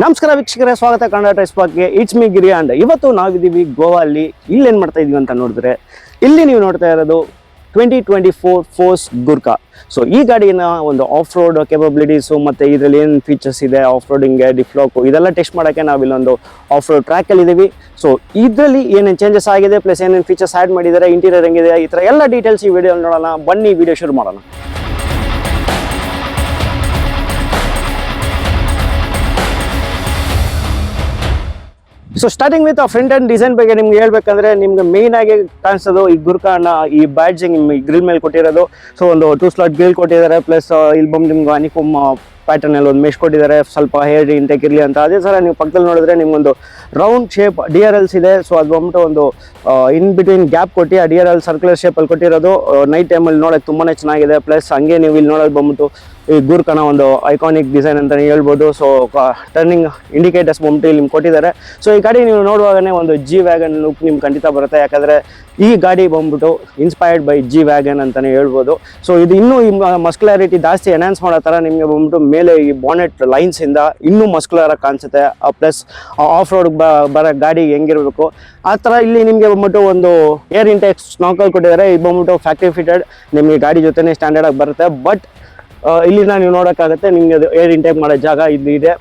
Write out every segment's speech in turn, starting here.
ನಮಸ್ಕಾರ ವೀಕ್ಷಕರೇ, ಸ್ವಾಗತ ಕನ್ನಡ ಪಾಕ್ಗೆ ಇಟ್ಸ್ ಮಿ ಗಿರಿ ಅಂಡ್ ಇವತ್ತು ನಾವಿದ್ದೀವಿ ಗೋವಾ ಇಲ್ಲಿ ಏನು ಮಾಡ್ತಾ ಇದೀವಿ ಅಂತ ನೋಡಿದ್ರೆ, ಇಲ್ಲಿ ನೀವು ನೋಡ್ತಾ ಇರೋದು twenty twenty four Force Gurkha so ಈ ಗಾಡಿನ ಒಂದು ಆಫ್ ರೋಡ್ ಕೆಪಬಿಲಿಟೀಸು ಮತ್ತು ಇದರಲ್ಲಿ ಏನು ಫೀಚರ್ಸ್ ಇದೆ ಆಫ್ ರೋಡಿಂಗ್ಗೆ ಡಿಫ್ಲಾಕು ಇದೆಲ್ಲ ಟೆಸ್ಟ್ ಮಾಡೋಕ್ಕೆ ನಾವು ಇಲ್ಲೊಂದು ಆಫ್ ರೋಡ್ ಟ್ರ್ಯಾಕಲ್ಲಿದ್ದೀವಿ ಸೊ ಇದರಲ್ಲಿ ಏನೇನು ಚೇಂಜಸ್ ಆಗಿದೆ ಪ್ಲಸ್ ಏನೇನು ಫೀಚರ್ಸ್ ಆ್ಯಡ್ ಮಾಡಿದ್ದಾರೆ ಇಂಟೀರಿಯರ್ ಹೆಂಗಿದೆ, ಈ ಥರ ಎಲ್ಲ ಡೀಟೇಲ್ಸ್ ಈ ವಿಡಿಯೋ ನೋಡೋಣ. ಬನ್ನಿ ವಿಡಿಯೋ ಶುರು ಮಾಡೋಣ. ಸೊ ಸ್ಟಾರ್ಟಿಂಗ್ ವಿತ್ ಆ ಫ್ರಂಟ್ ಅಂಡ್ ಡಿಸೈನ್ ಬಗ್ಗೆ ನಿಮ್ಗೆ ಹೇಳ್ಬೇಕಂದ್ರೆ ನಿಮ್ಗೆ ಮೇನ್ ಆಗಿ ಕಾಣಿಸೋದು ಈ ಗುರ್ಕಾನ, ಈ ಬ್ಯಾಡ್ಜಿಂಗ್ ಗ್ರಿಲ್ ಮೇಲೆ ಕೊಟ್ಟಿರೋದು. ಸೊ ಒಂದು ಟೂ ಸ್ಲಾಟ್ ಗ್ರಿಲ್ ಕೊಟ್ಟಿದ್ದಾರೆ ಪ್ಲಸ್ ಇಲ್ಲಿ ಬಂದು ನಿಮ್ಗೆ ಅನಿಕುಮ್ ಪ್ಯಾಟರ್ನ್ ಅಲ್ಲಿ ಒಂದು ಮೆಶ್ ಕೊಟ್ಟಿದ್ದಾರೆ. ಸ್ವಲ್ಪ ಹೇರ್ ಇಂಟೆಕ್ ಇರಲಿ ಅಂತ. ಅದೇ ಸರ ನೀವು ಪಕ್ಕದಲ್ಲಿ ನೋಡಿದ್ರೆ ನಿಮ್ಗೊಂದು round shape D R Ls ಇದೆ. ಸೊ ಅದು ಬಂದ್ಬಿಟ್ಟು ಒಂದು ಇನ್ ಬಿಟ್ವೀನ್ ಗ್ಯಾಪ್ ಕೊಟ್ಟು ಆ ಡಿ ಆರ್ ಎಲ್ ಸರ್ಕ್ಯುಲರ್ ಶೇಪಲ್ಲಿ ಕೊಟ್ಟಿರೋದು. ನೈಟ್ ಟೈಮಲ್ಲಿ ನೋಡೋಕೆ ತುಂಬಾ ಚೆನ್ನಾಗಿದೆ. ಪ್ಲಸ್ ಹಂಗೆ ನೀವು ಇಲ್ಲಿ ನೋಡೋದು ಬಂದ್ಬಿಟ್ಟು ಈ ಗೂರ್ಕನ ಒಂದು ಐಕಾನಿಕ್ ಡಿಸೈನ್ ಅಂತಲೇ ಹೇಳ್ಬೋದು. ಸೊ ಟರ್ನಿಂಗ್ ಇಂಡಿಕೇಟರ್ಸ್ ಇಲ್ಲಿ ನಿಮ್ಗೆ ಕೊಟ್ಟಿದ್ದಾರೆ. ಸೊ ಈ ಗಾಡಿ ನೀವು ನೋಡುವಾಗನೇ ಒಂದು ಜಿ ವ್ಯಾಗನ್ ಲುಕ್ ನಿಮ್ಗೆ ಖಂಡಿತ ಬರುತ್ತೆ. ಯಾಕಂದರೆ ಈ ಗಾಡಿ ಬಂದ್ಬಿಟ್ಟು ಇನ್ಸ್ಪೈರ್ಡ್ ಬೈ ಜಿ ವ್ಯಾಗನ್ ಅಂತಲೇ ಹೇಳ್ಬೋದು. ಸೊ ಇದು ಇನ್ನೂ ಈ ಮಸ್ಕ್ಯುಲಾರಿಟಿ ಜಾಸ್ತಿ ಎನ್ಹಾನ್ಸ್ ಮಾಡೋ ಥರ ನಿಮಗೆ ಬಂದ್ಬಿಟ್ಟು ಮೇಲೆ ಈ ಬಾನೆಟ್ ಲೈನ್ಸಿಂದ ಇನ್ನೂ ಮಸ್ಕ್ಯುಲಾರಾಗಿ ಕಾಣಿಸುತ್ತೆ. ಪ್ಲಸ್ ಆಫ್ ರೋಡ್ ಬರೋ ಗಾಡಿ ಹೆಂಗಿರಬೇಕು. ಆ ಥರ ಇಲ್ಲಿ ನಿಮಗೆ ಬಂದ್ಬಿಟ್ಟು ಒಂದು ಏರ್ ಇಂಟೆಕ್ಸ್ ನಾಕಲ್ ಕೊಟ್ಟಿದ್ದಾರೆ. ಇದು ಬಂದ್ಬಿಟ್ಟು ಫ್ಯಾಕ್ಟ್ರಿ ಫಿಟೆಡ್ ನಿಮಗೆ ಗಾಡಿ ಜೊತೆನೇ ಸ್ಟ್ಯಾಂಡರ್ಡಾಗಿ ಬರುತ್ತೆ. ಬಟ್ ಇಲ್ಲಿಂದ ನೀವು ನೋಡೋಕ್ಕಾಗುತ್ತೆ. ನಿಮಗೆ ಅದು ಏರ್ ಇಂಟೇಕ್ ಮಾಡೋ ಜಾಗ ಇದು ಇದೆ.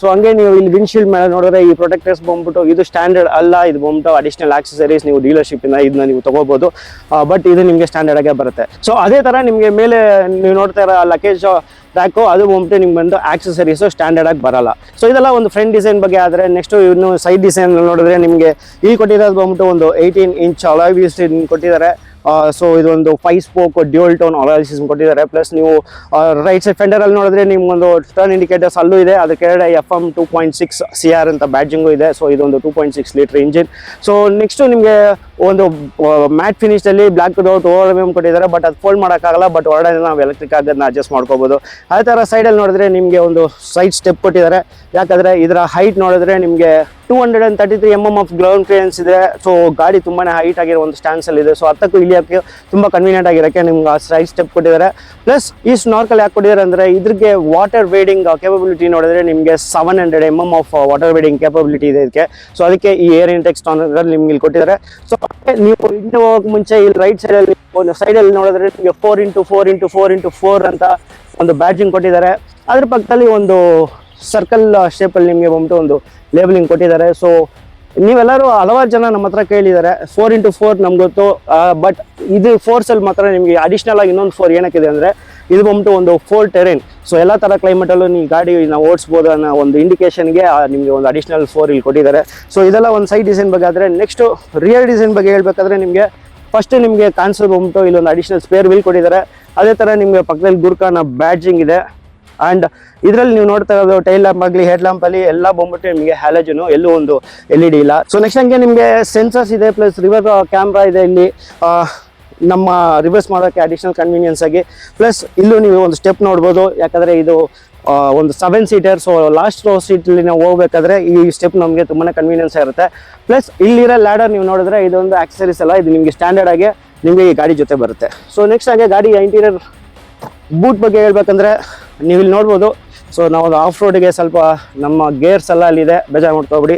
ಸೊ ಹಂಗೆ ನೀವು ಇಲ್ಲಿ ವಿಂಡ್ಶೀಲ್ಡ್ ಮೇಲೆ ನೋಡಿದ್ರೆ ಈ ಪ್ರೊಟೆಕ್ಟರ್ಸ್ ಬಂದ್ಬಿಟ್ಟು ಇದು ಸ್ಟ್ಯಾಂಡರ್ಡ್ ಅಲ್ಲ, ಇದು ಬಂದ್ಬಿಟ್ಟು ಅಡಿಷನಲ್ ಆಕ್ಸೆಸರೀಸ್ ನೀವು ಡೀಲರ್ಶಿಪ್ ಇಂದ ಇದನ್ನ ನೀವು ತಗೋಬಹುದು ಬಟ್ ಇದು ನಿಮಗೆ ಸ್ಟ್ಯಾಂಡರ್ಡ್ ಆಗೇ ಬರುತ್ತೆ. ಸೊ ಅದೇ ಥರ ನಿಮಗೆ ಮೇಲೆ ನೀವು ನೋಡ್ತಾ ಇರೋ ಲಗೇಜ್ ಪ್ಯಾಕು ಅದು ಬಂದ್ಬಿಟ್ಟು ನಿಮ್ಗೆ ಬಂದು ಆಕ್ಸೆಸರೀಸು ಸ್ಟ್ಯಾಂಡರ್ಡ್ ಆಗಿ ಬರಲ್ಲ. ಸೊ ಇದೆಲ್ಲ ಒಂದು ಫ್ರಂಟ್ ಡಿಸೈನ್ ಬಗ್ಗೆ ಆದರೆ ನೆಕ್ಸ್ಟು ಇನ್ನು ಸೈಡ್ ಡಿಸೈನ್ ನೋಡಿದ್ರೆ ನಿಮಗೆ ಇಲ್ಲಿ ಕೊಟ್ಟಿರೋದು ಬಂದ್ಬಿಟ್ಟು ಒಂದು ಏಯ್ಟೀನ್ ಇಂಚ್ ಅಲಾಯ್ ಕೊಟ್ಟಿದ್ದಾರೆ. ಸೊ ಇದೊಂದು five spoke dual tone analysis ಕೊಟ್ಟಿದ್ದಾರೆ. ಪ್ಲಸ್ ನೀವು ರೈಟ್ ಸೈಡ್ ಫೆಂಡರ್ ಅಲ್ಲಿ ನೋಡಿದ್ರೆ ನಿಮ್ಗೊಂದು ಟರ್ನ್ ಇಂಡಿಕೇಟರ್ಸ್ ಅಲ್ಲೂ ಇದೆ. ಅದ್ರ ಕೆಳಗಡೆ F M two point six C R ಅಂತ ಬ್ಯಾಟಿಂಗು ಇದೆ. ಸೊ ಇದೊಂದು two point six litre engine so next ನಿಮಗೆ ಒಂದು ಮ್ಯಾಟ್ ಫಿನಿಶ್ ಅಲ್ಲಿ ಬ್ಲಾಕ್ ಔಟ್ ಓವರ್ ಎಂ ಕೊಟ್ಟಿದ್ದಾರೆ. ಬಟ್ ಅದು ಫೋಲ್ಡ್ ಮಾಡೋಕ್ಕಾಗಲ್ಲ. ಬಟ್ ಹೊರಗಡೆ ನಾವು ಎಲೆಕ್ಟ್ರಿಕ್ ಆಗೋದನ್ನ ಅಡ್ಜಸ್ಟ್ ಮಾಡ್ಕೋಬಹುದು ಅದೇ ಥರ ಸೈಡಲ್ಲಿ ನೋಡಿದ್ರೆ ನಿಮಗೆ ಒಂದು ಸೈಡ್ ಸ್ಟೆಪ್ ಕೊಟ್ಟಿದ್ದಾರೆ. ಯಾಕಂದ್ರೆ ಇದರ ಹೈಟ್ ನೋಡಿದ್ರೆ ನಿಮಗೆ two hundred and thirty three M M of ground clearance ಇದೆ. ಸೊ ಗಾಡಿ ತುಂಬಾ ಹೈಟ್ ಆಗಿರೋ ಒಂದು ಸ್ಟ್ಯಾಂಡ್ಸಲ್ಲಿ ಇದೆ. ಸೊ ಹತ್ತಕ್ಕೂ ಇಳಿಯೋಕ್ಕೆ ತುಂಬಾ ಕನ್ವೀನಿಯಂಟ್ ಆಗಿರೋಕ್ಕೆ ನಿಮ್ಗೆ ಆ ಸೈಡ್ ಸ್ಟೆಪ್ ಕೊಟ್ಟಿದ್ದಾರೆ. ಪ್ಲಸ್ ಈ ಸ್ನಾರ್ಕಲ್ ಯಾಕೆ ಕೊಟ್ಟಿದ್ದಾರೆ ಅಂದ್ರೆ ಇದ್ರಿಗೆ ವಾಟರ್ ವೇಡಿಂಗ್ ಕೇಪಬಿಲಿಟಿ ನೋಡಿದ್ರೆ ನಿಮಗೆ seven hundred M M of water wading capability ಇದೆ ಇದಕ್ಕೆ ಸೊ ಅದಕ್ಕೆ ಈ ಏರ್ ಇಂಟೆಕ್ ಸ್ಟಾನರ್ ನಿಮ್ಗೆ ಇಲ್ಲಿ ಕೊಟ್ಟಿದ್ದಾರೆ. ಸೊ ನೀವು ಇಂಟು ಹೋಗಕ್ಕೆ ಮುಂಚೆ ಇಲ್ಲಿ ರೈಟ್ ಸೈಡಲ್ಲಿ ಒಂದು ಸೈಡಲ್ಲಿ ನೋಡಿದ್ರೆ ನಿಮಗೆ four into four into four into four ಅಂತ ಒಂದು ಬ್ಯಾಡ್ಜಿಂಗ್ ಕೊಟ್ಟಿದ್ದಾರೆ. ಅದ್ರ ಪಕ್ಕದಲ್ಲಿ ಒಂದು ಸರ್ಕಲ್ ಶೇಪಲ್ಲಿ ನಿಮಗೆ ಬಂದ್ಬಿಟ್ಟು ಒಂದು ಲೇಬಲಿಂಗ್ ಕೊಟ್ಟಿದ್ದಾರೆ. ಸೊ ನೀವೆಲ್ಲರೂ ಹಲವಾರು ಜನ ನಮ್ಮ ಹತ್ರ ಕೇಳಿದ್ದಾರೆ. ಫೋರ್ ಇಂಟು ಫೋರ್ ನಮ್ಗೆ ಗೊತ್ತು. ಬಟ್ ಇದು ಫೋರ್ಸಲ್ಲಿ ಮಾತ್ರ ನಿಮಗೆ ಅಡಿಷ್ನಲ್ ಆಗಿ ಇನ್ನೊಂದು ಫೋರ್ ಏನಕ್ಕಿದೆ ಅಂದರೆ, ಇದು ಬಂದ್ಬಿಟ್ಟು ಒಂದು ಫೋರ್ ಟೆರೇನ್ ಸೊ ಎಲ್ಲ ಥರ ಕ್ಲೈಮೇಟಲ್ಲೂ ನೀವು ಗಾಡಿ ನಾವು ಓಡಿಸ್ಬೋದು ಅನ್ನೋ ಒಂದು ಇಂಡಿಕೇಷನ್ಗೆ ನಿಮಗೆ ಒಂದು ಅಡಿಷ್ನಲ್ ಫೋರ್ ಇಲ್ಲಿ ಕೊಟ್ಟಿದ್ದಾರೆ. ಸೊ ಇದೆಲ್ಲ ಒಂದು ಸೈಡ್ ಡಿಸೈನ್ ಬಗ್ಗೆ ಆದರೆ ನೆಕ್ಸ್ಟು ರಿಯರ್ ಡಿಸೈನ್ ಬಗ್ಗೆ ಹೇಳ್ಬೇಕಾದ್ರೆ ನಿಮಗೆ ಫಸ್ಟ್ ನಿಮಗೆ ಕಾನ್ಸಲ್ ಬಂದ್ಬಿಟ್ಟು ಇಲ್ಲೊಂದು ಅಡಿಷನಲ್ ಸ್ಪೇರ್ ವೀಲ್ ಕೊಟ್ಟಿದ್ದಾರೆ. ಅದೇ ಥರ ನಿಮಗೆ ಪಕ್ಕದಲ್ಲಿ ಗುರ್ಕಾನ ಬ್ಯಾಡ್ಜಿಂಗ್ ಇದೆ. ಆ್ಯಂಡ್ ಇದರಲ್ಲಿ ನೀವು ನೋಡ್ತಾ ಇರೋದು ಟೈಲ್ ಲ್ಯಾಂಪ್ ಆಗಲಿ ಹೆಡ್ ಲ್ಯಾಂಪ್ ಅಲ್ಲಿ ಎಲ್ಲ ಬಂದ್ಬಿಟ್ಟು ನಿಮಗೆ ಹ್ಯಾಲಜನು ಎಲ್ಲೂ ಒಂದು ಎಲ್ ಇ ಡಿ ಇಲ್ಲ. ಸೊ ನೆಕ್ಸ್ಟ್ ಹಂಗೆ ನಿಮಗೆ ಸೆನ್ಸರ್ಸ್ ಇದೆ ಪ್ಲಸ್ ರಿವರ್ ಕ್ಯಾಮ್ರಾ ಇದೆ ಇಲ್ಲಿ. ನಮ್ಮ ರಿವರ್ಸ್ ಮಾಡೋಕ್ಕೆ ಅಡಿಷನಲ್ ಕನ್ವೀನಿಯನ್ಸ್ ಆಗಿ. ಪ್ಲಸ್ ಇಲ್ಲೂ ನೀವು ಒಂದು ಸ್ಟೆಪ್ ನೋಡ್ಬೋದು. ಯಾಕಂದರೆ ಇದು ಒಂದು seven seater so last row ಸೀಟಲ್ಲಿ ನಾವು ಹೋಗ್ಬೇಕಾದ್ರೆ ಈ ಸ್ಟೆಪ್ ನಮಗೆ ತುಂಬಾ ಕನ್ವೀನಿಯನ್ಸ್ ಆಗಿರುತ್ತೆ ಪ್ಲಸ್ ಇಲ್ಲಿರೋ ಲ್ಯಾಡರ್ ನೀವು ನೋಡಿದ್ರೆ ಇದೊಂದು ಆಕ್ಸರೀಸ್ ಅಲ್ಲ ಇದು ನಿಮಗೆ ಸ್ಟ್ಯಾಂಡರ್ಡ್ ಆಗಿ ನಿಮಗೆ ಈ ಗಾಡಿ ಜೊತೆ ಬರುತ್ತೆ. ಸೊ ನೆಕ್ಸ್ಟ್ ಹಾಗೆ ಗಾಡಿ ಇಂಟೀರಿಯರ್ ಬೂಟ್ ಬಗ್ಗೆ ಹೇಳ್ಬೇಕಂದ್ರೆ ನೀವು ಇಲ್ಲಿ ನೋಡ್ಬೋದು. ಸೊ ನಾವು ಆಫ್ ರೋಡಿಗೆ ಸ್ವಲ್ಪ ನಮ್ಮ ಗೇರ್ಸ್ ಎಲ್ಲ ಅಲ್ಲಿದೆ ಬೇಜಾರು ಮಾಡ್ಕೋಬಿಡಿ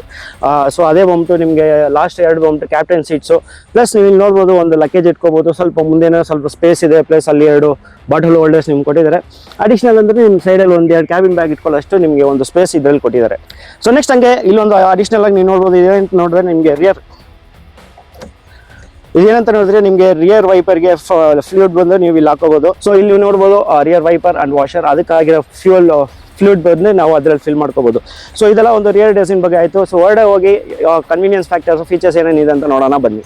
ಸೊ ಅದೇ ಬಂದ್ಬಿಟ್ಟು ನಿಮಗೆ ಲಾಸ್ಟ್ ಎರಡು ಬಂದ್ಬಿಟ್ಟು ಕ್ಯಾಪ್ಟನ್ ಸೀಟ್ಸು ಪ್ಲಸ್ ನೀವು ಇಲ್ಲಿ ನೋಡ್ಬೋದು ಒಂದು ಲಗೇಜ್ ಇಟ್ಕೋಬೋದು. ಸ್ವಲ್ಪ ಮುಂದೆನೇ ಸ್ವಲ್ಪ ಸ್ಪೇಸ್ ಇದೆ. ಪ್ಲಸ್ ಅಲ್ಲಿ ಎರಡು ಬಾಟಲ್ ಹೋಲ್ಡರ್ಸ್ ನಿಮ್ಗೆ ಕೊಟ್ಟಿದ್ದಾರೆ. ಅಡಿಷನಲ್ ಅಂದರೆ ನಿಮ್ಮ ಸೈಡಲ್ಲಿ ಒಂದು ಎರಡು ಕ್ಯಾಬಿನ್ ಬ್ಯಾಗ್ ಇಟ್ಕೊಳ್ಳೋಷ್ಟು ನಿಮಗೆ ಒಂದು ಸ್ಪೇಸ್ ಇದರಲ್ಲಿ ಕೊಟ್ಟಿದ್ದಾರೆ. ಸೊ ನೆಕ್ಸ್ಟ್ ಹಂಗೆ ಇಲ್ಲೊಂದು ಅಡಿಷನಲ್ ಆಗಿ ನೀವು ನೋಡ್ಬೋದು. ಇದೇಂತ ನೋಡಿದ್ರೆ ನಿಮಗೆ ರಿಯರ್ ಇದೇನಂತ ನೋಡಿದ್ರೆ ನಿಮಗೆ ರಿಯರ್ ವೈಪರ್ಗೆ ಫ್ಲೂಡ್ ಬಂದು ನೀವು ಇಲ್ಲಿ ಹಾಕೋಬಹುದು ಸೊ ಇಲ್ಲಿ ನೀವು ನೋಡ್ಬೋದು ರಿಯರ್ ವೈಪರ್ ಅಂಡ್ ವಾಷರ್ ಅದಕ್ಕಾಗಿರೋ ಫ್ಯೂಲ್ ಫ್ಲೂಡ್ ಬಂದು ನಾವು ಅದರಲ್ಲಿ ಫಿಲ್ ಮಾಡ್ಕೋಬಹುದು ಸೊ ಇದೆಲ್ಲ ಒಂದು ರಿಯರ್ ಡಿಸೈನ್ ಬಗ್ಗೆ ಆಯಿತು. ಸೊ ಹೊರಡೆ ಹೋಗಿ ಕನ್ವೀನಿಯನ್ಸ್ ಫ್ಯಾಕ್ಟರ್ಸ್ ಫೀಚರ್ಸ್ ಏನೇನಿದೆ ಅಂತ ನೋಡೋಣ, ಬನ್ನಿ.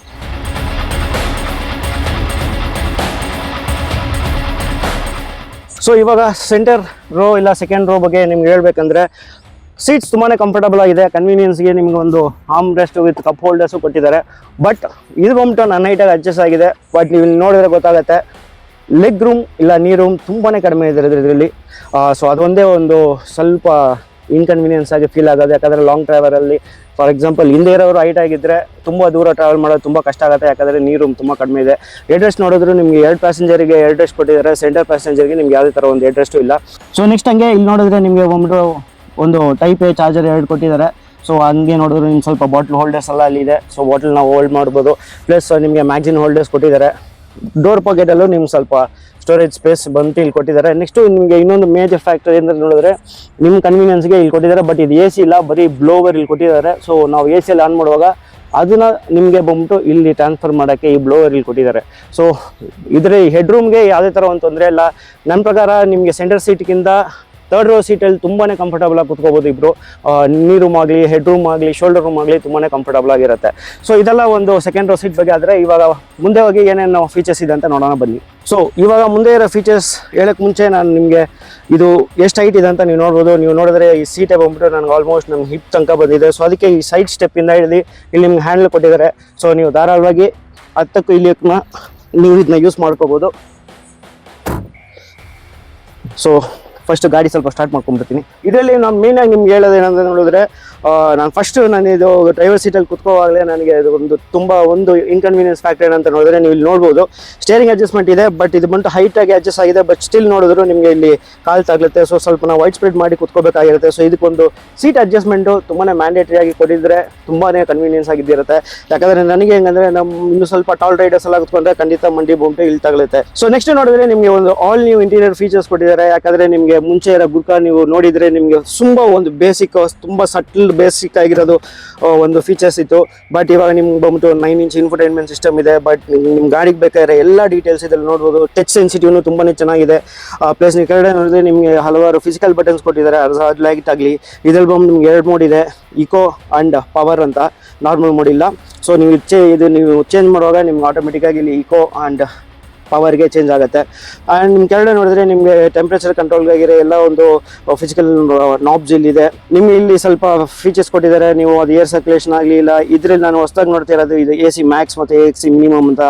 ಸೊ ಇವಾಗ ಸೆಂಟರ್ ರೋ ಇಲ್ಲ ಸೆಕೆಂಡ್ ರೋ ಬಗ್ಗೆ ನಿಮ್ಗೆ ಹೇಳ್ಬೇಕಂದ್ರೆ ಸೀಟ್ಸ್ ತುಂಬಾನೇ ಕಂಫರ್ಟಬಲ್ ಆಗಿದೆ. ಕನ್ವೀನಿಯನ್ಸ್ಗೆ ನಿಮ್ಗೆ ಒಂದು arm rest with cup holders ಕೊಟ್ಟಿದ್ದಾರೆ. ಬಟ್ ಇದು ಬಂದ್ಬಿಟ್ಟು ನನ್ನ ನೈಟಾಗಿ ಅಡ್ಜಸ್ಟ್ ಆಗಿದೆ. ಬಟ್ ನೀವು ನೋಡಿದ್ರೆ ಗೊತ್ತಾಗುತ್ತೆ. ಲೆಗ್ ರೂಮ್ ಇಲ್ಲ ನೀ ರೂಮ್ ತುಂಬಾನೇ ಕಡಿಮೆ ಇದೆ ಇದರಲ್ಲಿ ಸೊ ಅದೊಂದೇ ಒಂದು ಸ್ವಲ್ಪ ಇನ್ಕನ್ವೀನಿಯನ್ಸ್ ಆಗಿ ಫೀಲ್ ಆಗೋದು ಯಾಕಂದರೆ ಲಾಂಗ್ ಟ್ರಾವೆಲಲ್ಲಿ ಫಾರ್ ಎಕ್ಸಾಂಪಲ್ ಹಿಂದೆ ಇರೋರು ಹೈಟ್ ಆಗಿದ್ರೆ ತುಂಬ ದೂರ ಟ್ರಾವೆಲ್ ಮಾಡೋದು ತುಂಬ ಕಷ್ಟ ಆಗುತ್ತೆ. ಯಾಕಂದರೆ ನೀರು ತುಂಬ ಕಡಿಮೆ ಇದೆ. ಎಡ್ರೆಸ್ ನೋಡಿದ್ರು ನಿಮಗೆ ಎರಡು ಪ್ಯಾಸೆಂಜರಿಗೆ ರೆಸ್ಟ್ ಕೊಟ್ಟಿದ್ದಾರೆ. ಸೆಂಟರ್ ಪ್ಯಾಸೆಂಜರ್ಗೆ ನಿಮ್ಗೆ ಯಾವುದೇ ಥರ ಒಂದು ಎಡ್ರೆಸ್ಟು ಇಲ್ಲ. ಸೊ ನೆಕ್ಸ್ಟ್ ಹಂಗೆ ಇಲ್ಲಿ ನೋಡಿದ್ರೆ ನಿಮಗೆ ಬಂದ್ಬಿಟ್ಟು ಒಂದು ಟೈಪ್ ಎ ಚಾರ್ಜರ್ ಎರಡು ಕೊಟ್ಟಿದ್ದಾರೆ. ಸೊ ಹಂಗೆ ನೋಡಿದ್ರೆ ನಿಮ್ಗೆ ಸ್ವಲ್ಪ ಬಾಟ್ಲ್ ಹೋಲ್ಡರ್ಸ್ ಎಲ್ಲ ಅಲ್ಲಿದೆ ಸೊ ಬಾಟ್ಲ್ನ ಹೋಲ್ಡ್ ಮಾಡ್ಬೋದು. ಪ್ಲಸ್ ನಿಮಗೆ ಮ್ಯಾಗ್ಜಿನ್ ಹೋಲ್ಡರ್ಸ್ ಕೊಟ್ಟಿದ್ದಾರೆ. ಡೋರ್ ಪಾಕೆಟಲ್ಲೂ ನಿಮ್ಗೆ ಸ್ವಲ್ಪ ಸ್ಟೋರೇಜ್ ಸ್ಪೇಸ್ ಬಂತು ಇಲ್ಲಿ ಕೊಟ್ಟಿದ್ದಾರೆ. ನೆಕ್ಸ್ಟು ನಿಮಗೆ ಇನ್ನೊಂದು ಮೇಜರ್ ಫ್ಯಾಕ್ಟರ್ ಏನಂತ ನೋಡಿದ್ರೆ ನಿಮ್ಮ ಕನ್ವೀನಿಯನ್ಸ್ಗೆ ಇಲ್ಲಿ ಕೊಟ್ಟಿದ್ದಾರೆ. ಬಟ್ ಇದು ಎ ಸಿ ಇಲ್ಲ, ಬರೀ ಬ್ಲೋವರ್ ಇಲ್ಲಿ ಕೊಟ್ಟಿದ್ದಾರೆ. ಸೊ ನಾವು ಎ ಸಿಯಲ್ಲಿ ಆನ್ ಮಾಡುವಾಗ ಅದನ್ನ ನಿಮಗೆ ಬಂದ್ಬಿಟ್ಟು ಇಲ್ಲಿ ಟ್ರಾನ್ಸ್ಫರ್ ಮಾಡೋಕ್ಕೆ ಈ ಬ್ಲೋವರ್ ಇಲ್ಲಿ ಕೊಟ್ಟಿದ್ದಾರೆ. ಸೊ ಇದ್ರೆ ಹೆಡ್ ರೂಮ್ಗೆ ಯಾವುದೇ ಥರ ಒಂದು ತೊಂದರೆ ಇಲ್ಲ. ನನ್ನ ಪ್ರಕಾರ ನಿಮಗೆ ಸೆಂಟರ್ ಸೀಟ್ಗಿಂತ ತರ್ಡ್ ರೋ ಸೀಟಲ್ಲಿ ತುಂಬಾ ಕಂಫರ್ಟಬಲ್ ಆಗಿ ಕುತ್ಕೋಬೋದು ಇಬ್ಬರು ನೀ ರೂಮ್ ಆಗಲಿ ಹೆಡ್ ರೂಮ್ ಆಗಲಿ ಶೋಲ್ಡರ್ ರೂಮ್ ಆಗಲಿ ತುಂಬಾ ಕಂಫರ್ಟಬಲ್ ಆಗಿರುತ್ತೆ. ಸೊ ಇದೆಲ್ಲ ಒಂದು ಸೆಕೆಂಡ್ ರೋ ಸೀಟ್ ಬಗ್ಗೆ ಆದರೆ ಇವಾಗ ಮುಂದೆ ಹೋಗಿ ಏನೇನು ಫೀಚರ್ಸ್ ಇದೆ ಅಂತ ನೋಡೋಣ ಬನ್ನಿ. ಸೊ ಇವಾಗ ಮುಂದೆ ಇರೋ ಫೀಚರ್ಸ್ ಹೇಳೋಕ್ಕೆ ಮುಂಚೆ ನಾನು ನಿಮಗೆ ಇದು ಎಷ್ಟು ಹೈಟ್ ಇದೆ ಅಂತ ನೀವು ನೋಡ್ಬೋದು. ನೀವು ನೋಡಿದ್ರೆ ಈ ಸೀಟೇ ಬಂದ್ಬಿಟ್ಟು ನನಗೆ ಆಲ್ಮೋಸ್ಟ್ ನಮ್ಮ ಹಿಪ್ ತನಕ ಬಂದಿದೆ. ಸೊ ಅದಕ್ಕೆ ಈ ಸೈಡ್ ಸ್ಟೆಪ್ಪಿಂದ ಹಿಡಿದು ಇಲ್ಲಿ ನಿಮ್ಗೆ ಹ್ಯಾಂಡಲ್ ಕೊಟ್ಟಿದ್ದಾರೆ. ಸೊ ನೀವು ಧಾರಾಳವಾಗಿ ಹತ್ತಕ್ಕೂ ಇಲ್ಲಿ ನೀವು ಇದನ್ನ ಯೂಸ್ ಮಾಡ್ಕೋಬೋದು. ಸೊ ಫಸ್ಟ್ ಗಾಡಿ ಸ್ವಲ್ಪ ಸ್ಟಾರ್ಟ್ ಮಾಡ್ಕೊಂಡ್ಬಿಡ್ತೀನಿ. ಇದರಲ್ಲಿ ನಾನು ಆಗಿ ನಿಮ್ಗೆ ಹೇಳೋದು ಏನಂತ ನೋಡಿದ್ರೆ ನಾನು ಫಸ್ಟ್ ನಾನು ಇದು ಡ್ರೈವರ್ ಸೀಟಲ್ಲಿ ಕುತ್ಕೋವಾಗಲೇ ನನಗೆ ಇದು ಒಂದು ತುಂಬ ಒಂದು ಇನ್ಕನ್ವೀನಿಯನ್ಸ್ ಫ್ಯಾಕ್ಟರ್ ಅಂತ ನೋಡಿದ್ರೆ ನೀವು ಇಲ್ಲಿ ನೋಡ್ಬೋದು. ಸ್ಟೇರಿಂಗ್ ಅಡ್ಜಸ್ಟ್ಮೆಂಟ್ ಇದೆ ಬಟ್ ಇದು ಬಂದು ಹೈಟಾಗಿ ಅಡ್ಜಸ್ಟ್ ಆಗಿದೆ ಬಟ್ ಸ್ಟಿಲ್ ನೋಡಿದ್ರು ನಿಮಗೆ ಇಲ್ಲಿ ಕಾಲ್ ತಾಗ್ಲುತ್ತೆ ಸೊ ಸ್ವಲ್ಪ ನಾವು ವೈಟ್ ಸ್ಪ್ರೆಡ್ ಮಾಡಿ ಕುತ್ಕೋಬೇಕಾಗಿರುತ್ತೆ. ಸೊ ಇದಕ್ಕೊಂದು ಸೀಟ್ ಅಡ್ಜಸ್ಟ್ಮೆಂಟು ತುಂಬಾ ಮ್ಯಾಂಡೇಟರಿ ಆಗಿ ಕೊಟ್ಟಿದ್ರೆ ತುಂಬಾ ಕನ್ವೀನಿಯನ್ಸ್ ಆಗಿದ್ದಿರುತ್ತೆ. ಯಾಕಂದ್ರೆ ನನಗೆ ಹೆಂಗಂದ್ರೆ ನಮ್ಮ ಇನ್ನು ಸ್ವಲ್ಪ ಟಾಲ್ ರೈಡರ್ಸ್ ಎಲ್ಲ ಕುತ್ಕೊಂಡ್ರೆ ಖಂಡಿತ ಮಂಡಿ ಬೊಂಬೆ ಇಲ್ಲಿ ತಗಲುತ್ತೆ. ಸೊ ನೆಕ್ಸ್ಟ್ ನೋಡಿದ್ರೆ ನಿಮಗೆ ಒಂದು ಆಲ್ ನ್ಯೂ ಇಂಟೀರಿಯರ್ ಫೀಚರ್ಸ್ ಕೊಟ್ಟಿದ್ದಾರೆ. ಯಾಕಂದ್ರೆ ನಿಮಗೆ ಮುಂಚೆ ಇರೋ ಗುರ್ಕಾ ನೀವು ನೋಡಿದ್ರೆ ನಿಮಗೆ ತುಂಬಾ ಒಂದು ಬೇಸಿಕ್ ತುಂಬಾ ಸಟ್ಲ್ ಬೇಸಿಕ್ ಆಗಿರೋದು ಒಂದು ಫೀಚರ್ಸ್ ಇತ್ತು. ಬಟ್ ಇವಾಗ ನಿಮ್ಗೆ ಬಂದ್ಬಿಟ್ಟು ನೈನ್ ಇಂಚ್ ಇನ್ಫರ್ಟೈನ್ಮೆಂಟ್ ಸಿಸ್ಟಮ್ ಇದೆ. ಬಟ್ ನಿಮ್ಮ ಗಾಡಿಗೆ ಬೇಕಾದ್ರೆ ಎಲ್ಲ ಡೀಟೇಲ್ಸ್ ಇದ್ರಲ್ಲಿ ನೋಡ್ಬೋದು. ಟಚ್ ಸೆನ್ಸಿಟಿವ್ನು ತುಂಬಾ ಚೆನ್ನಾಗಿದೆ. ಪ್ಲಸ್ ನೀವು ಕೆಳಗಡೆ ನೋಡಿದ್ರೆ ನಿಮಗೆ ಹಲವಾರು ಫಿಸಿಕಲ್ ಬಟನ್ಸ್ ಕೊಟ್ಟಿದ್ದಾರೆ. ಅರ್ಧ ಲೈಟ್ ಆಗಲಿ. ಇದ್ರಲ್ಲಿ ಬಂದು ನಿಮ್ಗೆ ಎರಡು ಮೋಡ್ ಇದೆ. ಇಕೋ ಆ್ಯಂಡ್ ಪವರ್ ಅಂತ. ನಾರ್ಮಲ್ ಮೋಡ್ ಇಲ್ಲ. ಸೊ ನೀವು ಚೇ ಇದು ನೀವು ಚೇಂಜ್ ಮಾಡುವಾಗ ನಿಮ್ಗೆ ಆಟೋಮೆಟಿಕ್ಕಾಗಿ ಇಲ್ಲಿ ಇಕೋ ಆ್ಯಂಡ್ ಪವರ್ಗೆ ಚೇಂಜ್ ಆಗುತ್ತೆ. ಆ್ಯಂಡ್ ನಿಮ್ಮ ಕೆಳಗಡೆ ನೋಡಿದ್ರೆ ನಿಮಗೆ ಟೆಂಪ್ರೇಚರ್ ಕಂಟ್ರೋಲ್ಗಾಗಿರೋ ಎಲ್ಲ ಒಂದು ಫಿಸಿಕಲ್ ನಾಬ್ಸ್ ಇಲ್ಲಿದೆ ನಿಮ್ಗೆ ಇಲ್ಲಿ ಸ್ವಲ್ಪ ಫೀಚರ್ಸ್ ಕೊಟ್ಟಿದ್ದಾರೆ. ನೀವು ಅದು ಏರ್ ಸರ್ಕ್ಯುಲೇಷನ್ ಆಗಲಿ ಇಲ್ಲ, ಇದರಲ್ಲಿ ನಾನು ಹೊಸದಾಗಿ ನೋಡ್ತಾ ಇರೋದು ಇದು ಎ ಸಿ ಮ್ಯಾಕ್ಸ್ ಮತ್ತು ಎ ಸಿ ಮಿನಿಮಮ್ ಅಂತ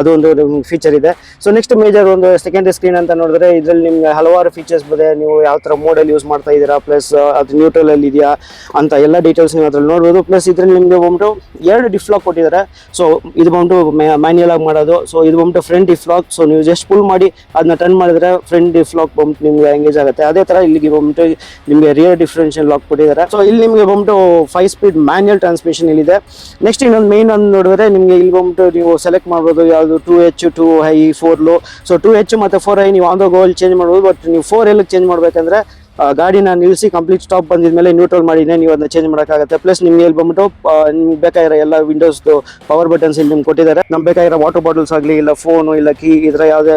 ಅದೊಂದು ಫೀಚರ್ ಇದೆ. ಸೊ ನೆಕ್ಸ್ಟ್ ಮೇಜರ್ ಒಂದು ಸೆಕೆಂಡರಿ ಸ್ಕ್ರೀನ್ ಅಂತ ನೋಡಿದ್ರೆ ಇದರಲ್ಲಿ ನಿಮಗೆ ಹಲವಾರು ಫೀಚರ್ಸ್ ಇದೆ ನೀವು ಯಾವ ಥರ ಮೋಡಲ್ಲಿ ಯೂಸ್ ಮಾಡ್ತಾ ಇದ್ದೀರಾ ಪ್ಲಸ್ ಅದು ನ್ಯೂಟ್ರಲ್ ಅಲ್ಲಿ ಇದೆಯಾ ಅಂತ ಎಲ್ಲ ಡೀಟೇಲ್ಸ್ ನೀವು ಅದ್ರಲ್ಲಿ ನೋಡ್ಬೋದು. ಪ್ಲಸ್ ಇದರಲ್ಲಿ ನಿಮಗೆ ಬಂದ್ಬಿಟ್ಟು ಎರಡು ಡಿಫ್ಲಾಕ್ ಕೊಟ್ಟಿದ್ದಾರೆ. ಸೊ ಇದು ಬಂದ್ಬಿಟ್ಟು ಮ್ಯಾನ್ಯಲ್ ಆಗಿ ಮಾಡೋದು. ಸೊ ಇದು ಬಂದ್ಬಿಟ್ಟು ಫ್ರಂಟ್ ಡಿಫ್ಲಾಕ್ ಸೊ ನೀವು ಜಸ್ಟ್ ಪುಲ್ ಮಾಡಿ ಅದನ್ನ ಟರ್ನ್ ಮಾಡಿದ್ರೆ ಫ್ರಂಟ್ ಡಿಫ್ಲಾಕ್ ಬಂಪ್ ನಿಮ್ಗೆ ಎಂಗೇಜ್ ಆಗುತ್ತೆ. ಅದೇ ತರ ಇಲ್ಲಿಗೆ ಬಂದ್ಬಿಟ್ಟು ನಿಮಗೆ ರಿಯರ್ ಡಿಫ್ರೆನ್ಷಿಯಲ್ ಲಾಕ್ ಕೊಟ್ಟಿದ್ದಾರೆ. ಸೊ ಇಲ್ಲಿ ನಿಮಗೆ ಬಂದ್ಬಿಟ್ಟು ಫೈವ್ ಸ್ಪೀಡ್ ಮ್ಯಾನ್ಯಲ್ ಟ್ರಾನ್ಸ್ಮಿಷನ್ ಇಲ್ಲಿದೆ. ನೆಕ್ಸ್ಟ್ ಇನ್ನೊಂದು ಮೇನ್ ಒಂದು ನೋಡಿದ್ರೆ ನಿಮಗೆ ಇಲ್ಲಿ ಬಂದ್ಬಿಟ್ಟು ನೀವು ಸೆಲೆಕ್ಟ್ ಮಾಡ್ಬೋದು. ಯಾವುದು two H two high four low so two H ಮತ್ತು ಫೋರ್ ಹೈ ನೀವು ಆನ್ ದ ಗೋಲ್ ಚೇಂಜ್ ಮಾಡ್ಬೋದು. ಬಟ್ ನೀವು ಫೋರ್ ಎಲ್ ಚೇಂಜ್ ಮಾಡ್ಬೇಕಂದ್ರೆ ಗಾಡಿನ ನಿಲ್ಲಿಸಿ ಕಂಪ್ಲೀಟ್ ಸ್ಟಾಪ್ ಬಂದಿದ್ಮೇಲೆ ನ್ಯೂಟ್ರಲ್ ಮಾಡಿದ್ರೆ ನೀವು ಅದನ್ನ ಚೇಂಜ್ ಮಾಡೋಕ್ಕಾಗುತ್ತೆ. ಪ್ಲಸ್ ನಿಮ್ಗೆ ಇಲ್ಲಿ ಬಂದ್ಬಿಟ್ಟು ನಿಮ್ಗೆ ಬೇಕಾಗಿರೋ ಎಲ್ಲ ವಿಂಡೋಸ್ ಪವರ್ ಬಟನ್ಸ್ ಇಲ್ಲಿ ನಿಮ್ಗೆ ಕೊಟ್ಟಿದ್ದಾರೆ. ನಮ್ಗೆ ಬೇಕಾಗಿರೋ ವಾಟರ್ ಬಾಟಲ್ಸ್ ಆಗಲಿ, ಇಲ್ಲ ಫೋನು ಇಲ್ಲ ಕೀ ಇದರ ಯಾವುದೇ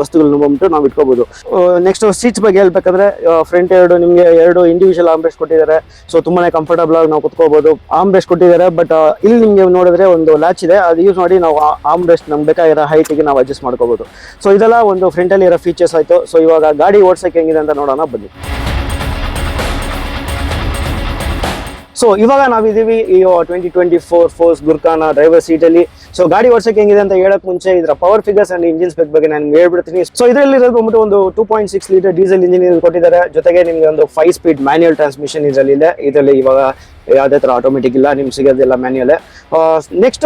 ವಸ್ತುಗಳನ್ನ ಬಂದ್ಬಿಟ್ಟು ನಾವು ಇಟ್ಕೋಬಹುದು ನೆಕ್ಸ್ಟ್ ಸೀಟ್ಸ್ ಬಗ್ಗೆ ಹೇಳ್ಬೇಕಂದ್ರೆ ಫ್ರಂಟ್ ಎರಡು ನಿಮಗೆ ಎರಡು ಇಂಡಿವಿಜುವಲ್ ಆಮ್ರೆಸ್ಟ್ ಕೊಟ್ಟಿದ್ದಾರೆ. ಸೊ ತುಂಬಾನೇ ಕಂಫರ್ಟಬಲ್ ಆಗಿ ನಾವು ಕುತ್ಕೋಬಹುದು ಆಮ್ರೆಸ್ಟ್ ಕೊಟ್ಟಿದ್ದಾರೆ ಬಟ್ ಇಲ್ಲಿ ನಿಮಗೆ ನೋಡಿದ್ರೆ ಒಂದು ಲ್ಯಾಚ್ ಇದೆ. ಅದು ಯೂಸ್ ಮಾಡಿ ನಾವು ಆಮ್ಬ್ರೆಸ್ಟ್ ನಮ್ಗೆ ಬೇಕಾಗಿರೋ ಹೈಟಿಗೆ ನಾವು ಅಡ್ಜಸ್ಟ್ ಮಾಡ್ಕೋಬಹುದು ಸೊ ಇದೆಲ್ಲ ಒಂದು ಫ್ರಂಟಲ್ಲಿ ಇರೋ ಫೀಚರ್ಸ್ ಆಯಿತು. ಸೊ ಇವಾಗ ಗಾಡಿ ಓಡಿಸೋಕೆ ಹೆಂಗಿದೆ ಅಂತ ನೋಡೋಣ, ಬನ್ನಿ. ಸೊ ಇವಾಗ ನಾವಿದ್ದೀವಿ ಈ ಟ್ವೆಂಟಿ ಟ್ವೆಂಟಿ ಫೋರ್ ಫೋರ್ಸ್ ಗುರ್ಖಾನ ಡ್ರೈವರ್ ಸೀಟಲ್ಲಿ ಸೊ ಗಾಡಿ ವರ್ಷಕ್ಕೆ ಹೆಂಗಿದೆ ಅಂತ ಹೇಳಕ್ ಮುಂಚೆ ಇದರ power figures and engine spec ಬಗ್ಗೆ ನಾನು ಹೇಳ್ಬಿಡ್ತೀನಿ. ಸೊ ಇದರಲ್ಲಿ ಬಂದ್ಬಿಟ್ಟು ಒಂದು two point six litre diesel engine ಕೊಟ್ಟಿದ್ದಾರೆ. ಜೊತೆಗೆ ನಿಮಗೆ ಒಂದು ಫೈವ್ ಸ್ಪೀಡ್ ಮ್ಯಾನ್ಯಲ್ ಟ್ರಾನ್ಸ್ಮಿಷನ್ ಇದರಲ್ಲಿ ಇದೆ. ಇದರಲ್ಲಿ ಇವಾಗ ಯಾವುದೇ ಥರ ಆಟೋಮೆಟಿಕ್ ಇಲ್ಲ ನಿಮ್ಗೆ ಸಿಗೋದಿಲ್ಲ ಮ್ಯಾನ್ಯಲ್ ನೆಕ್ಸ್ಟ್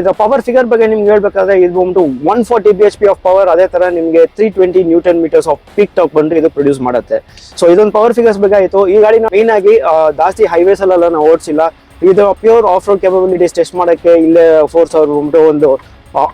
ಇದರ ಪವರ್ ಫಿಗರ್ ಬಗ್ಗೆ ನಿಮ್ಗೆ ಹೇಳ್ಬೇಕಾದ್ರೆ ಇದು ಬಂದ್ಬಿಟ್ಟು one forty B H P of power ಅದೇ ತರ ನಿಮಗೆ three twenty newton metres of peak torque ಬಂದು ಇದು ಪ್ರೊಡ್ಯೂಸ್ ಮಾಡುತ್ತೆ. ಸೊ ಇದೊಂದು ಪವರ್ ಫಿಗರ್ಸ್ ಬೇಕಾಗಿತ್ತು ಈ ಗಾಡಿನ ಮೇನ್ ಆಗಿ ಆ, ಜಾಸ್ತಿ ಹೈವೇಸಲ್ಲೆಲ್ಲ ನಾವು ಓಡಿಸಿಲ್ಲ. ಇದು pure off road capabilities test ಮಾಡೋಕ್ಕೆ ಇಲ್ಲೇ ಫೋರ್ ಸಾವಿರ ಉಂಟು ಒಂದು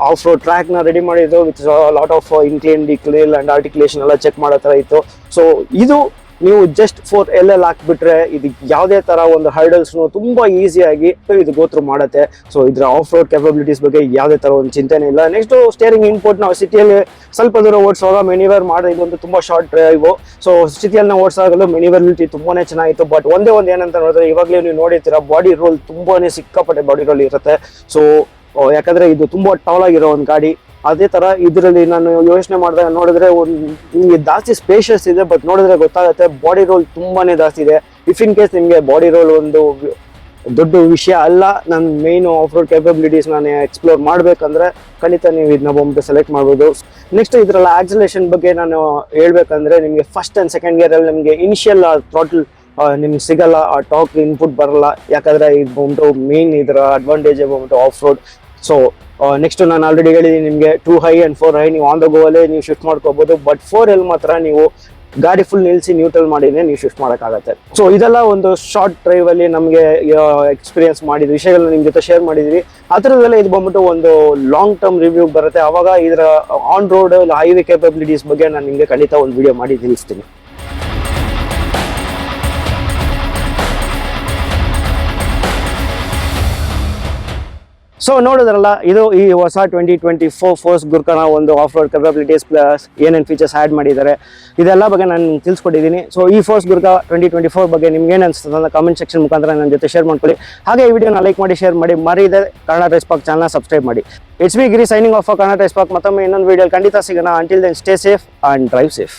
ಆಫ್ ರೋಡ್ ಟ್ರ್ಯಾಕ್ನ ರೆಡಿ ಮಾಡಿದ್ದು with lot of incline decline and articulation ಎಲ್ಲ ಚೆಕ್ ಮಾಡೋ ಥರ ಇತ್ತು. ಸೊ ಇದು ನೀವು ಜಸ್ಟ್ ಫೋರ್ ಎಲ್ ಎಲ್ ಹಾಕ್ಬಿಟ್ರೆ ಇದು ಯಾವುದೇ ತರ ಒಂದು ಹರ್ಡಲ್ಸ್ ತುಂಬಾ ಈಸಿಯಾಗಿ ಇದು ಗೋತ್ರು ಮಾಡುತ್ತೆ. ಸೊ ಇದರ ಆಫ್ ರೋಡ್ ಕೆಪಬಿಲಿಟೀಸ್ ಬಗ್ಗೆ ಯಾವುದೇ ತರ ಒಂದು ಚಿಂತೆನೇ ಇಲ್ಲ. ನೆಕ್ಸ್ಟ್ ಸ್ಟೇರಿಂಗ್ ಇನ್ಪುಟ್ ನಾವು ಸಿಟಿಯಲ್ಲಿ ಸ್ವಲ್ಪ ದೂರ ಓಡಿಸುವಾಗ ಮೆನಿವರ್ ಮಾಡಿ ಇದೊಂದು ತುಂಬಾ ಶಾರ್ಟ್ ಡ್ರೈವ್ ಸೊ ಸಿಟಿಯಲ್ಲಿ ನಾವು ಓಡಿಸಾಗಲು ಮೆನಿವರ್ಬಿಲಿಟಿ ತುಂಬಾನೇ ಚೆನ್ನಾಗಿತ್ತು. ಬಟ್ ಒಂದೇ ಒಂದು ಏನಂತ ನೋಡಿದ್ರೆ ಇವಾಗಲೇ ನೀವು ನೋಡಿರ್ತೀರ ಬಾಡಿ ರೋಲ್ ತುಂಬಾನೇ ಸಿಕ್ಕಾಪಟ್ಟೆ ಬಾಡಿ ರೋಲ್ ಇರುತ್ತೆ. ಸೊ ಯಾಕಂದ್ರೆ ಇದು ತುಂಬಾ ಟಾಲ್ ಆಗಿರೋ ಒಂದು ಗಾಡಿ. ಅದೇ ತರ ಇದರಲ್ಲಿ ನಾನು ಯೋಚನೆ ಮಾಡಿದಾಗ ನೋಡಿದ್ರೆ ಒಂದು ನಿಮಗೆ ಜಾಸ್ತಿ ಸ್ಪೇಷಿಯಸ್ ಇದೆ ಬಟ್ ನೋಡಿದ್ರೆ ಗೊತ್ತಾಗುತ್ತೆ ಬಾಡಿ ರೋಲ್ ತುಂಬಾನೇ ಜಾಸ್ತಿ ಇದೆ. ಇಫ್ ಇನ್ ಕೇಸ್ ನಿಮಗೆ ಬಾಡಿ ರೋಲ್ ಒಂದು ದೊಡ್ಡ ವಿಷಯ ಅಲ್ಲ ನನ್ನ ಮೇನ್ ಆಫ್ ರೋಡ್ ಕೆಪಬಿಲಿಟೀಸ್ ನಾನು ಎಕ್ಸ್ಪ್ಲೋರ್ ಮಾಡ್ಬೇಕಂದ್ರೆ ಖಂಡಿತ ನೀವು ಇದನ್ನ ಬಂಬ್ ಸೆಲೆಕ್ಟ್ ಮಾಡ್ಬೋದು. ನೆಕ್ಸ್ಟ್ ಇದರಲ್ಲಿ ಆಕ್ಸಲೇಷನ್ ಬಗ್ಗೆ ನಾನು ಹೇಳ್ಬೇಕಂದ್ರೆ ನಿಮಗೆ ಫಸ್ಟ್ ಆ್ಯಂಡ್ ಸೆಕೆಂಡ್ ಗೇರಲ್ಲಿ ನಿಮಗೆ ಇನಿಷಿಯಲ್ ಥ್ರಾಟಲ್ ನಿಮ್ಗೆ ಸಿಗಲ್ಲ, ಆ ಟಾಕ್ ಇನ್ಪುಟ್ ಬರಲ್ಲ. ಯಾಕಂದ್ರೆ ಇದು ಬಂದ್ಬಿಟ್ಟು ಮೇನ್ ಇದರ ಅಡ್ವಾಂಟೇಜ್ ಬಂದ್ಬಿಟ್ಟು ಆಫ್ ರೋಡ್ ಸೊ ನೆಕ್ಸ್ಟ್ ನಾನು ಆಲ್ರೆಡಿ ಹೇಳಿದ್ದೀನಿ ನಿಮಗೆ two high and four high ನೀವು ಆನ್ ದ ಗೋವಲ್ಲೇ ನೀವು ಶಿಫ್ಟ್ ಮಾಡ್ಕೋಬೋದು. ಬಟ್ ಫೋರ್ ಎಲ್ ಮಾತ್ರ ನೀವು ಗಾಡಿ ಫುಲ್ ನಿಲ್ಲಿಸಿ ನ್ಯೂಟ್ರಲ್ ಮಾಡಿದ್ರೆ ನೀವು ಶಿಫ್ಟ್ ಮಾಡೋಕ್ಕಾಗತ್ತೆ. ಸೊ ಇದೆಲ್ಲ ಒಂದು ಶಾರ್ಟ್ ಡ್ರೈವ್ ಅಲ್ಲಿ ನಮಗೆ ಎಕ್ಸ್ಪೀರಿಯನ್ಸ್ ಮಾಡಿದ ವಿಷಯಗಳನ್ನ ನಿಮ್ಮ ಜೊತೆ ಶೇರ್ ಮಾಡಿದ್ವಿ. ಆ ಥರದ್ದೆಲ್ಲ ಇದು ಬಂದ್ಬಿಟ್ಟು ಒಂದು ಲಾಂಗ್ ಟರ್ಮ್ ರಿವ್ಯೂ ಬರುತ್ತೆ. ಆವಾಗ ಇದರ ಆನ್ ರೋಡ್ ಹೈವೇ ಕೇಪಬಿಲಿಟೀಸ್ ಬಗ್ಗೆ ನಾನು ನಿಮಗೆ ಖಂಡಿತ ಒಂದು ವಿಡಿಯೋ ಮಾಡಿ ತಿಳಿಸ್ತೀನಿ. ಸೊ ನೋಡಿದ್ರಲ್ಲ, ಇದು ಈ ಹೊಸ ಟ್ವೆಂಟಿ ಟ್ವೆಂಟಿ ಫೋರ್ ಫೋರ್ಸ್ ಗುರ್ಕನ ಒಂದು ಆಫ್ ರೋಡ್ ಕೆಪಬಿಲಿಟೀಸ್ ಪ್ಲಸ್ ಏನೇನು ಫೀಚರ್ಸ್ ಆ್ಯಡ್ ಮಾಡಿದ್ದಾರೆ, ಇದೆಲ್ಲ ಬಗ್ಗೆ ನಾನು ತಿಳಿಸ್ಕೊಟ್ಟಿದ್ದೀನಿ ಸೊ ಈ force Gurkha twenty twenty four ಬಗ್ಗೆ ನಿಮ್ಗೆ ಏನು ಅನಿಸ್ತದೆ ಅಂತ ಕಾಮೆಂಟ್ ಸೆಕ್ಷನ್ ಮುಖಾಂತರ ನನ್ನ ಜೊತೆ ಶೇರ್ ಮಾಡ್ಕೊಳ್ಳಿ. ಹಾಗೆ ಈ ವಿಡಿಯೋನ ಲೈಕ್ ಮಾಡಿ ಶೇರ್ ಮಾಡಿ, ಮರಿದೆ ಕನ್ನಡ ರೈಸ್ ಪಾಕ್ ಚಾನಲ್ನ ಸಬ್ಸ್ಕ್ರೈಬ್ ಮಾಡಿ. It's B Giri signing off Kannada rice ಪಾಕ್ ಮತ್ತೊಮ್ಮೆ ಇನ್ನೊಂದು ವೀಡಿಯೋ ಖಂಡಿತ ಸಿಗೋಣ. Until then stay safe and drive safe